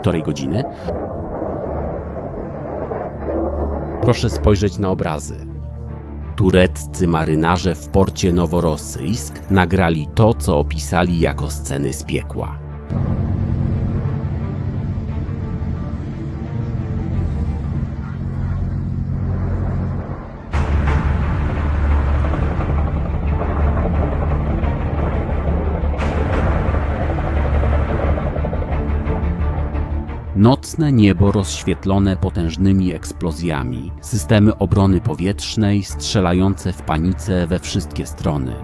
półtorej godziny. Proszę spojrzeć na obrazy. Tureccy marynarze w porcie Noworosyjsk nagrali to, co opisali jako sceny z piekła. Nocne niebo rozświetlone potężnymi eksplozjami, systemy obrony powietrznej strzelające w panice we wszystkie strony.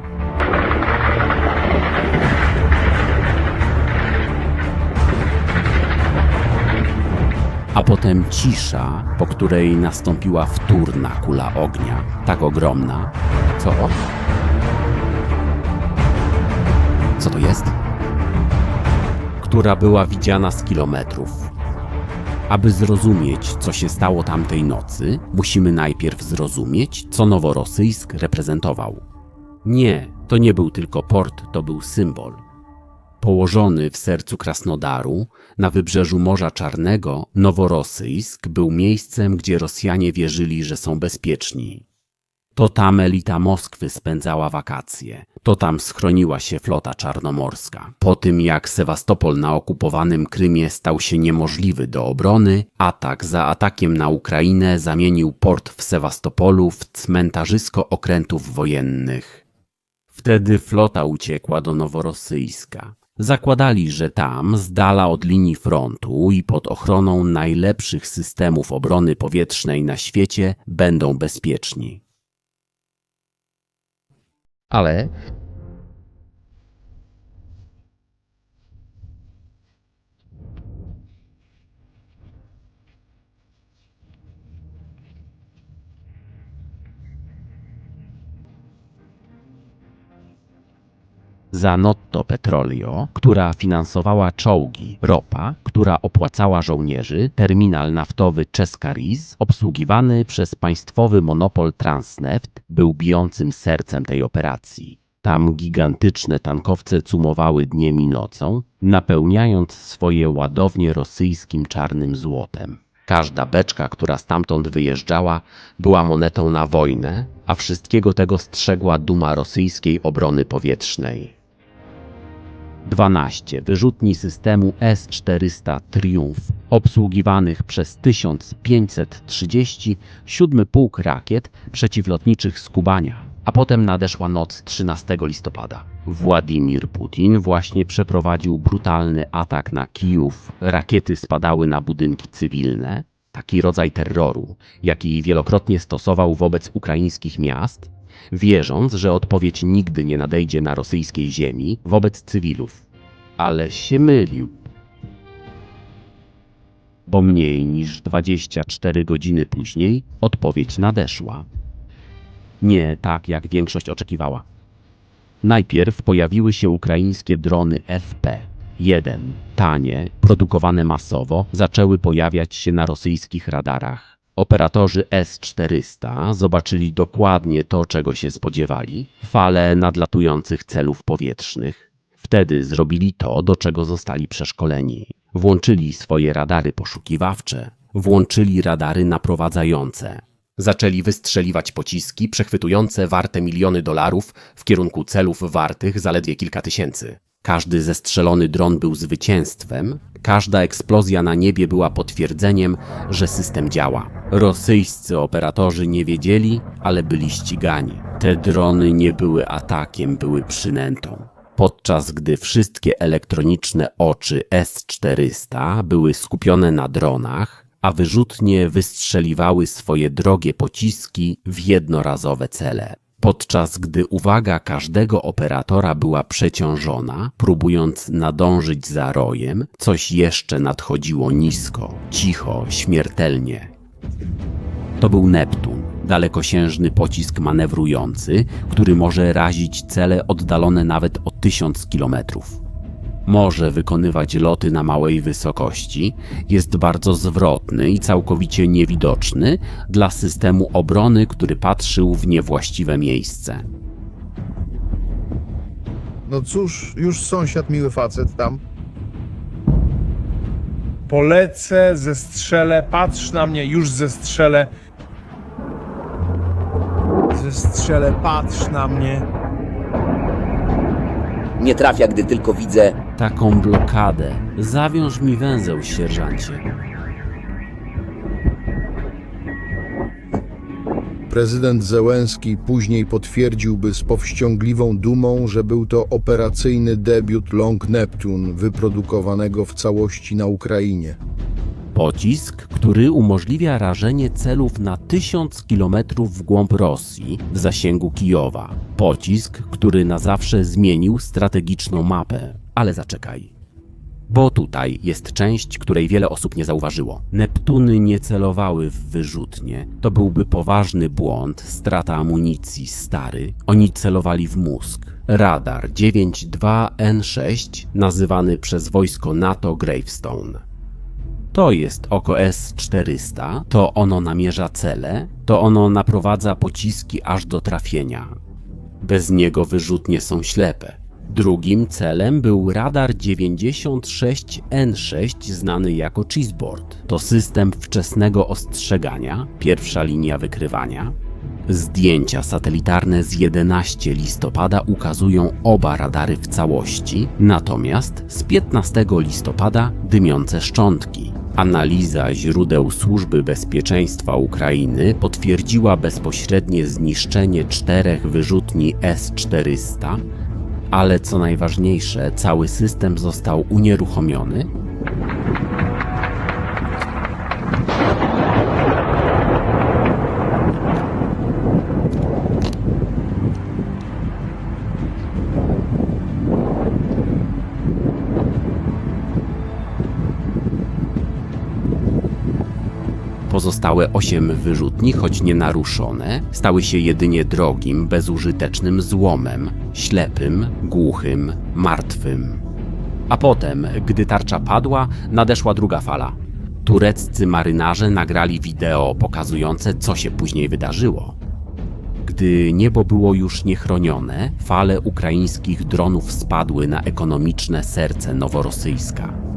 A potem cisza, po której nastąpiła wtórna kula ognia, tak ogromna. Co? Co to jest? która była widziana z kilometrów. Aby zrozumieć, co się stało tamtej nocy, musimy najpierw zrozumieć, co Noworosyjsk reprezentował. Nie, to nie był tylko port, to był symbol. Położony w sercu Krasnodaru, na wybrzeżu Morza Czarnego, Noworosyjsk był miejscem, gdzie Rosjanie wierzyli, że są bezpieczni. To tam elita Moskwy spędzała wakacje. To tam schroniła się flota czarnomorska. Po tym jak Sewastopol na okupowanym Krymie stał się niemożliwy do obrony, atak za atakiem na Ukrainę zamienił port w Sewastopolu w cmentarzysko okrętów wojennych. Wtedy flota uciekła do Noworosyjska. Zakładali, że tam, z dala od linii frontu i pod ochroną najlepszych systemów obrony powietrznej na świecie, będą bezpieczni. Ale Zanotto Petrolio, która finansowała czołgi, ropa, która opłacała żołnierzy, terminal naftowy Czeska-Riz, obsługiwany przez państwowy monopol Transneft, był bijącym sercem tej operacji. Tam gigantyczne tankowce cumowały dniem i nocą, napełniając swoje ładownie rosyjskim czarnym złotem. Każda beczka, która stamtąd wyjeżdżała, była monetą na wojnę, a wszystkiego tego strzegła duma rosyjskiej obrony powietrznej. 12 wyrzutni systemu S-400 Triumph, obsługiwanych przez 1530 siódmy pułk rakiet przeciwlotniczych z Kubania. A potem nadeszła noc 13 listopada. Władimir Putin właśnie przeprowadził brutalny atak na Kijów. Rakiety spadały na budynki cywilne. Taki rodzaj terroru, jaki wielokrotnie stosował wobec ukraińskich miast, wierząc, że odpowiedź nigdy nie nadejdzie na rosyjskiej ziemi wobec cywilów. Ale się mylił. Bo mniej niż 24 godziny później odpowiedź nadeszła. Nie tak, jak większość oczekiwała. Najpierw pojawiły się ukraińskie drony FP-1. Tanie, produkowane masowo, zaczęły pojawiać się na rosyjskich radarach. Operatorzy S-400 zobaczyli dokładnie to, czego się spodziewali fale nadlatujących celów powietrznych. Wtedy zrobili to, do czego zostali przeszkoleni. Włączyli swoje radary poszukiwawcze, włączyli radary naprowadzające. Zaczęli wystrzeliwać pociski przechwytujące warte miliony dolarów w kierunku celów wartych zaledwie kilka tysięcy. Każdy zestrzelony dron był zwycięstwem, każda eksplozja na niebie była potwierdzeniem, że system działa. Rosyjscy operatorzy nie wiedzieli, ale byli ścigani. Te drony nie były atakiem, były przynętą. Podczas gdy wszystkie elektroniczne oczy S-400 były skupione na dronach, a wyrzutnie wystrzeliwały swoje drogie pociski w jednorazowe cele. Podczas gdy uwaga każdego operatora była przeciążona, próbując nadążyć za rojem, coś jeszcze nadchodziło nisko, cicho, śmiertelnie. To był Neptun, dalekosiężny pocisk manewrujący, który może razić cele oddalone nawet o tysiąc kilometrów. Może wykonywać loty na małej wysokości, jest bardzo zwrotny i całkowicie niewidoczny dla systemu obrony, który patrzył w niewłaściwe miejsce. No cóż, już sąsiad miły facet tam. Polecę, zestrzelę, patrz na mnie, już zestrzelę. Zestrzelę, patrz na mnie. Nie trafia, gdy tylko widzę. Taką blokadę. Zawiąż mi węzeł, sierżancie. Prezydent Zełenski później potwierdziłby z powściągliwą dumą, że był to operacyjny debiut Long Neptune wyprodukowanego w całości na Ukrainie. Pocisk, który umożliwia rażenie celów na 1000 km w głąb Rosji w zasięgu Kijowa. Pocisk, który na zawsze zmienił strategiczną mapę. Ale zaczekaj. Bo tutaj jest część, której wiele osób nie zauważyło. Neptuny nie celowały w wyrzutnie. To byłby poważny błąd, strata amunicji, stary. Oni celowali w mózg. Radar 92N6, nazywany przez wojsko NATO Gravestone. To jest oko S-400, to ono namierza cele, to ono naprowadza pociski aż do trafienia. Bez niego wyrzutnie są ślepe. Drugim celem był radar 96N6, znany jako Cheeseboard. To system wczesnego ostrzegania, pierwsza linia wykrywania. Zdjęcia satelitarne z 11 listopada ukazują oba radary w całości, natomiast z 15 listopada dymiące szczątki. Analiza źródeł Służby Bezpieczeństwa Ukrainy potwierdziła bezpośrednie zniszczenie czterech wyrzutni S-400, ale co najważniejsze, cały system został unieruchomiony Pozostałe osiem wyrzutni, choć nie naruszone, stały się jedynie drogim, bezużytecznym złomem, ślepym, głuchym, martwym. A potem, gdy tarcza padła, nadeszła druga fala. Tureccy marynarze nagrali wideo pokazujące, co się później wydarzyło. Gdy niebo było już niechronione, fale ukraińskich dronów spadły na ekonomiczne serce noworosyjska.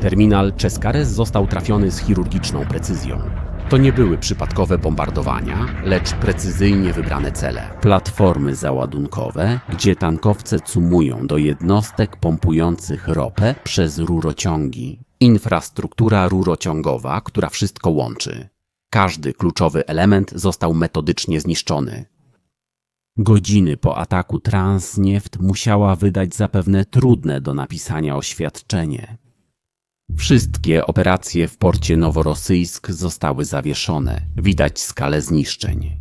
Terminal Czeskares został trafiony z chirurgiczną precyzją. To nie były przypadkowe bombardowania, lecz precyzyjnie wybrane cele. Platformy załadunkowe, gdzie tankowce cumują do jednostek pompujących ropę przez rurociągi. Infrastruktura rurociągowa, która wszystko łączy. Każdy kluczowy element został metodycznie zniszczony. Godziny po ataku Transnieft musiała wydać zapewne trudne do napisania oświadczenie. Wszystkie operacje w porcie noworosyjsk zostały zawieszone. Widać skalę zniszczeń.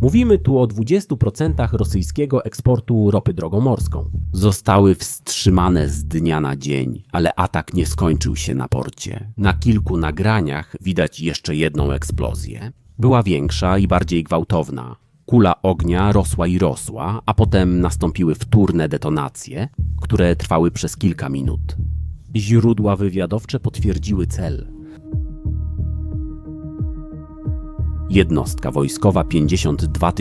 Mówimy tu o 20% rosyjskiego eksportu ropy drogą morską. Zostały wstrzymane z dnia na dzień, ale atak nie skończył się na porcie. Na kilku nagraniach widać jeszcze jedną eksplozję. Była większa i bardziej gwałtowna. Kula ognia rosła i rosła, a potem nastąpiły wtórne detonacje, które trwały przez kilka minut. Źródła wywiadowcze potwierdziły cel. Jednostka wojskowa 52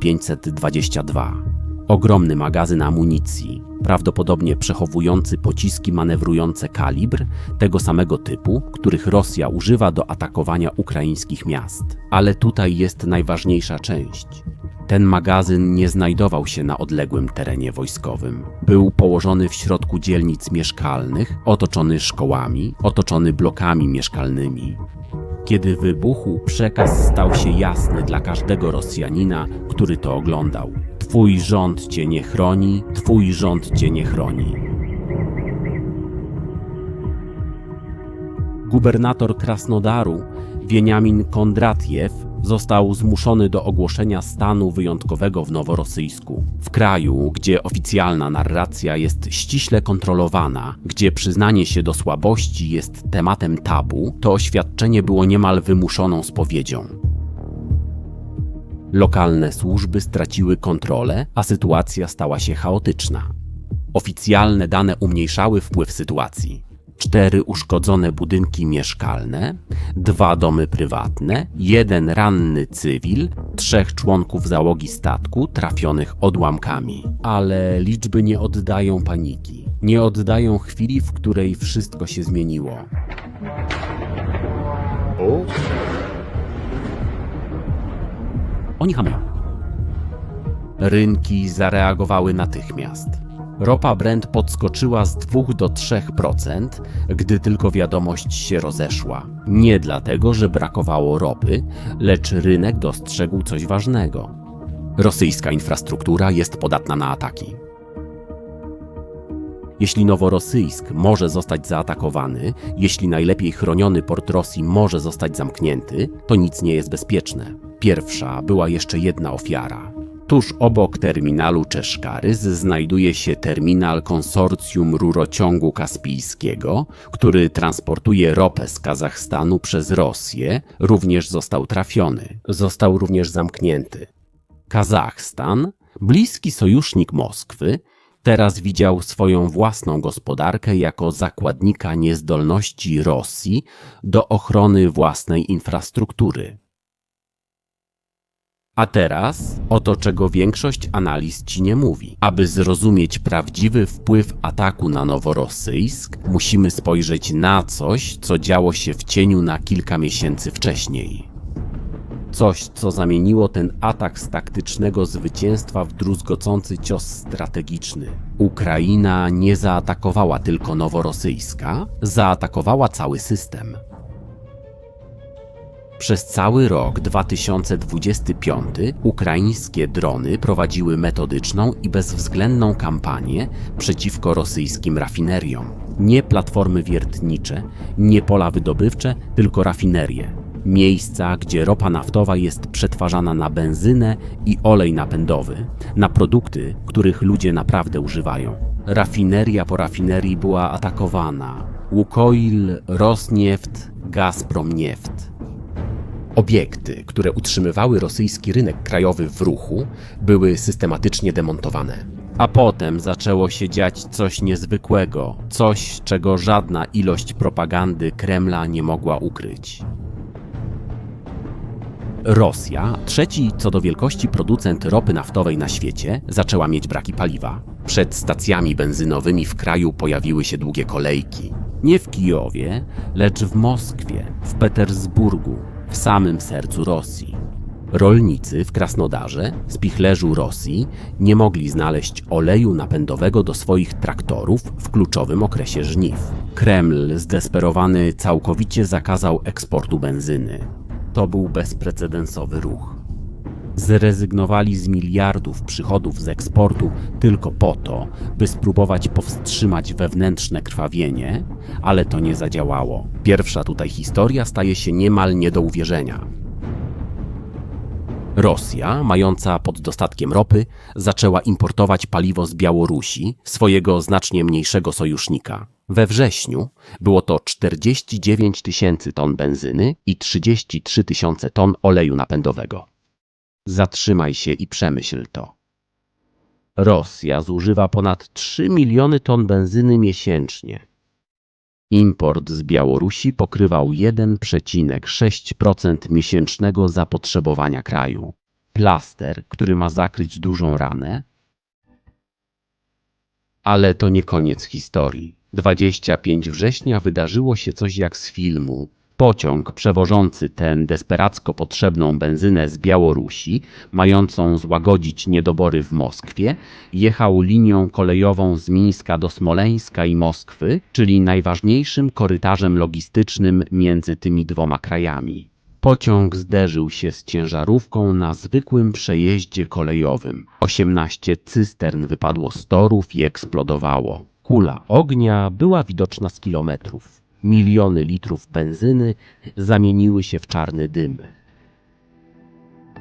522. Ogromny magazyn amunicji, prawdopodobnie przechowujący pociski manewrujące kalibr tego samego typu, których Rosja używa do atakowania ukraińskich miast. Ale tutaj jest najważniejsza część. Ten magazyn nie znajdował się na odległym terenie wojskowym. Był położony w środku dzielnic mieszkalnych, otoczony szkołami, otoczony blokami mieszkalnymi. Kiedy wybuchł, przekaz stał się jasny dla każdego Rosjanina, który to oglądał. Twój rząd cię nie chroni, twój rząd cię nie chroni. Gubernator Krasnodaru, Wieniamin Kondratiew, został zmuszony do ogłoszenia stanu wyjątkowego w Noworosyjsku. W kraju, gdzie oficjalna narracja jest ściśle kontrolowana, gdzie przyznanie się do słabości jest tematem tabu, to oświadczenie było niemal wymuszoną spowiedzią. Lokalne służby straciły kontrolę, a sytuacja stała się chaotyczna. Oficjalne dane umniejszały wpływ sytuacji. Cztery uszkodzone budynki mieszkalne, dwa domy prywatne, jeden ranny cywil, trzech członków załogi statku trafionych odłamkami. Ale liczby nie oddają paniki. Nie oddają chwili, w której wszystko się zmieniło. Oni. Rynki zareagowały natychmiast. Ropa Brent podskoczyła z 2 do 3%, gdy tylko wiadomość się rozeszła. Nie dlatego, że brakowało ropy, lecz rynek dostrzegł coś ważnego. Rosyjska infrastruktura jest podatna na ataki. Jeśli Noworosyjsk może zostać zaatakowany, jeśli najlepiej chroniony port Rosji może zostać zamknięty, to nic nie jest bezpieczne. Pierwsza była jeszcze jedna ofiara. Tuż obok terminalu Czeszkarys znajduje się terminal konsorcjum rurociągu kaspijskiego, który transportuje ropę z Kazachstanu przez Rosję, również został trafiony. Został również zamknięty. Kazachstan, bliski sojusznik Moskwy, teraz widział swoją własną gospodarkę jako zakładnika niezdolności Rosji do ochrony własnej infrastruktury. A teraz oto czego większość analiz ci nie mówi. Aby zrozumieć prawdziwy wpływ ataku na Noworosyjsk, musimy spojrzeć na coś, co działo się w cieniu na kilka miesięcy wcześniej. Coś, co zamieniło ten atak z taktycznego zwycięstwa w druzgocący cios strategiczny. Ukraina nie zaatakowała tylko Noworosyjska, zaatakowała cały system. Przez cały rok 2025 ukraińskie drony prowadziły metodyczną i bezwzględną kampanię przeciwko rosyjskim rafineriom. Nie platformy wiertnicze, nie pola wydobywcze, tylko rafinerie. Miejsca, gdzie ropa naftowa jest przetwarzana na benzynę i olej napędowy, na produkty, których ludzie naprawdę używają. Rafineria po rafinerii była atakowana. Łukoil, Rosnieft, Gazprom Nieft. Obiekty, które utrzymywały rosyjski rynek krajowy w ruchu, były systematycznie demontowane. A potem zaczęło się dziać coś niezwykłego, coś, czego żadna ilość propagandy Kremla nie mogła ukryć. Rosja, trzeci co do wielkości producent ropy naftowej na świecie, zaczęła mieć braki paliwa. Przed stacjami benzynowymi w kraju pojawiły się długie kolejki. Nie w Kijowie, lecz w Moskwie, w Petersburgu, w samym sercu Rosji. Rolnicy w Krasnodarze, spichlerzu Rosji, nie mogli znaleźć oleju napędowego do swoich traktorów w kluczowym okresie żniw. Kreml zdesperowany całkowicie zakazał eksportu benzyny. To był bezprecedensowy ruch. Zrezygnowali z miliardów przychodów z eksportu tylko po to, by spróbować powstrzymać wewnętrzne krwawienie, ale to nie zadziałało. Pierwsza tutaj historia staje się niemal nie do uwierzenia. Rosja, mająca pod dostatkiem ropy, zaczęła importować paliwo z Białorusi, swojego znacznie mniejszego sojusznika. We wrześniu było to 49 tysięcy ton benzyny i 33 tysiące ton oleju napędowego. Zatrzymaj się i przemyśl to. Rosja zużywa ponad 3 miliony ton benzyny miesięcznie. Import z Białorusi pokrywał 1,6% miesięcznego zapotrzebowania kraju. Plaster, który ma zakryć dużą ranę. Ale to nie koniec historii. 25 września wydarzyło się coś jak z filmu. Pociąg przewożący tę desperacko potrzebną benzynę z Białorusi, mającą złagodzić niedobory w Moskwie, jechał linią kolejową z Mińska do Smoleńska i Moskwy, czyli najważniejszym korytarzem logistycznym między tymi dwoma krajami. Pociąg zderzył się z ciężarówką na zwykłym przejeździe kolejowym. 18 cystern wypadło z torów i eksplodowało. Kula ognia była widoczna z kilometrów. Miliony litrów benzyny zamieniły się w czarny dym.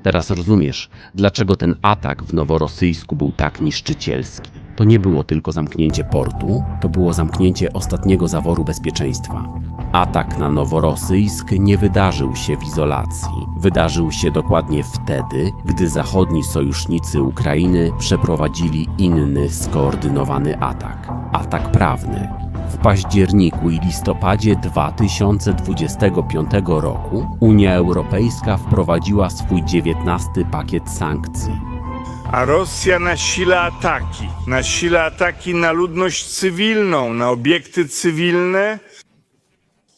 Teraz rozumiesz, dlaczego ten atak w Noworosyjsku był tak niszczycielski. To nie było tylko zamknięcie portu, to było zamknięcie ostatniego zaworu bezpieczeństwa. Atak na Noworosyjsk nie wydarzył się w izolacji. Wydarzył się dokładnie wtedy, gdy zachodni sojusznicy Ukrainy przeprowadzili inny skoordynowany atak atak prawny. W październiku i listopadzie 2025 roku Unia Europejska wprowadziła swój 19 pakiet sankcji. A Rosja nasila ataki. Nasila ataki na ludność cywilną, na obiekty cywilne.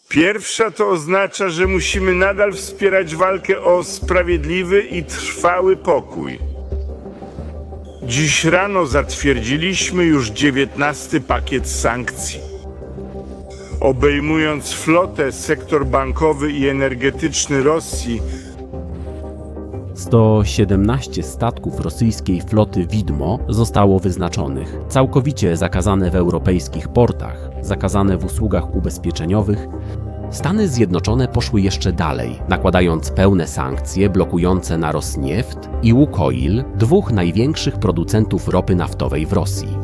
Pierwsza to oznacza, że musimy nadal wspierać walkę o sprawiedliwy i trwały pokój. Dziś rano zatwierdziliśmy już dziewiętnasty pakiet sankcji. Obejmując flotę, sektor bankowy i energetyczny Rosji, 117 statków rosyjskiej floty Widmo zostało wyznaczonych, całkowicie zakazane w europejskich portach, zakazane w usługach ubezpieczeniowych. Stany Zjednoczone poszły jeszcze dalej, nakładając pełne sankcje blokujące na Rosnieft i Łukoil, dwóch największych producentów ropy naftowej w Rosji.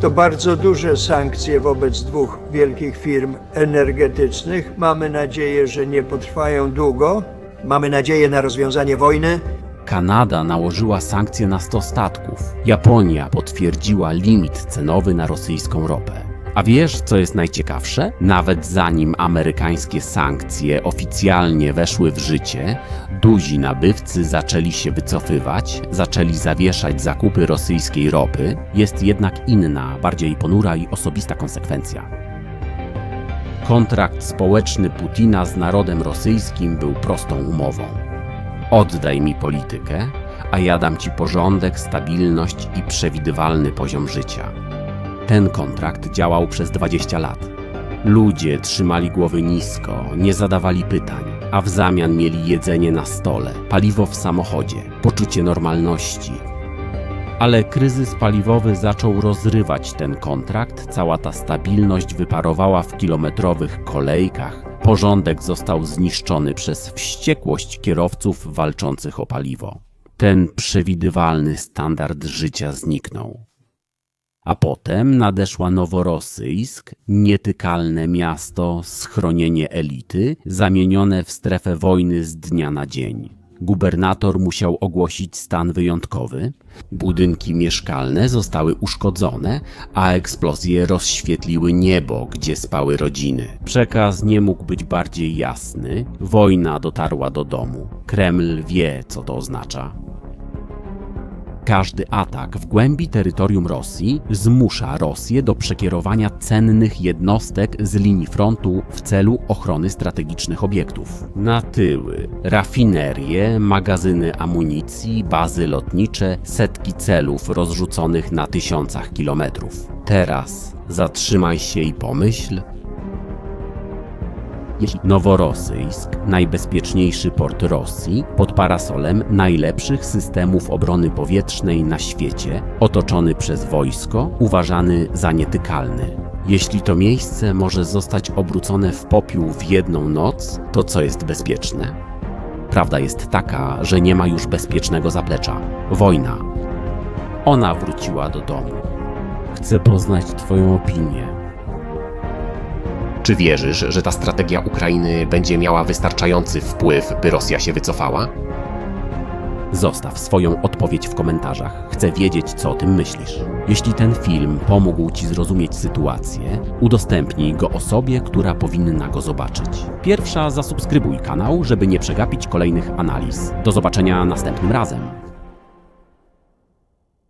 To bardzo duże sankcje wobec dwóch wielkich firm energetycznych. Mamy nadzieję, że nie potrwają długo. Mamy nadzieję na rozwiązanie wojny. Kanada nałożyła sankcje na 100 statków. Japonia potwierdziła limit cenowy na rosyjską ropę. A wiesz, co jest najciekawsze? Nawet zanim amerykańskie sankcje oficjalnie weszły w życie, duzi nabywcy zaczęli się wycofywać, zaczęli zawieszać zakupy rosyjskiej ropy. Jest jednak inna, bardziej ponura i osobista konsekwencja. Kontrakt społeczny Putina z narodem rosyjskim był prostą umową. Oddaj mi politykę, a ja dam ci porządek, stabilność i przewidywalny poziom życia. Ten kontrakt działał przez 20 lat. Ludzie trzymali głowy nisko, nie zadawali pytań, a w zamian mieli jedzenie na stole, paliwo w samochodzie, poczucie normalności. Ale kryzys paliwowy zaczął rozrywać ten kontrakt, cała ta stabilność wyparowała w kilometrowych kolejkach, porządek został zniszczony przez wściekłość kierowców walczących o paliwo. Ten przewidywalny standard życia zniknął. A potem nadeszła Noworosyjsk, nietykalne miasto, schronienie elity, zamienione w strefę wojny z dnia na dzień. Gubernator musiał ogłosić stan wyjątkowy, budynki mieszkalne zostały uszkodzone, a eksplozje rozświetliły niebo, gdzie spały rodziny. Przekaz nie mógł być bardziej jasny. Wojna dotarła do domu. Kreml wie, co to oznacza. Każdy atak w głębi terytorium Rosji zmusza Rosję do przekierowania cennych jednostek z linii frontu w celu ochrony strategicznych obiektów. Na tyły, rafinerie, magazyny amunicji, bazy lotnicze, setki celów rozrzuconych na tysiącach kilometrów. Teraz zatrzymaj się i pomyśl, jeśli Noworosyjsk, najbezpieczniejszy port Rosji, pod parasolem najlepszych systemów obrony powietrznej na świecie, otoczony przez wojsko, uważany za nietykalny. Jeśli to miejsce może zostać obrócone w popiół w jedną noc, to co jest bezpieczne? Prawda jest taka, że nie ma już bezpiecznego zaplecza. Wojna. Ona wróciła do domu. Chcę poznać Twoją opinię. Czy wierzysz, że ta strategia Ukrainy będzie miała wystarczający wpływ, by Rosja się wycofała? Zostaw swoją odpowiedź w komentarzach. Chcę wiedzieć, co o tym myślisz. Jeśli ten film pomógł Ci zrozumieć sytuację, udostępnij go osobie, która powinna go zobaczyć. Pierwsza zasubskrybuj kanał, żeby nie przegapić kolejnych analiz. Do zobaczenia następnym razem.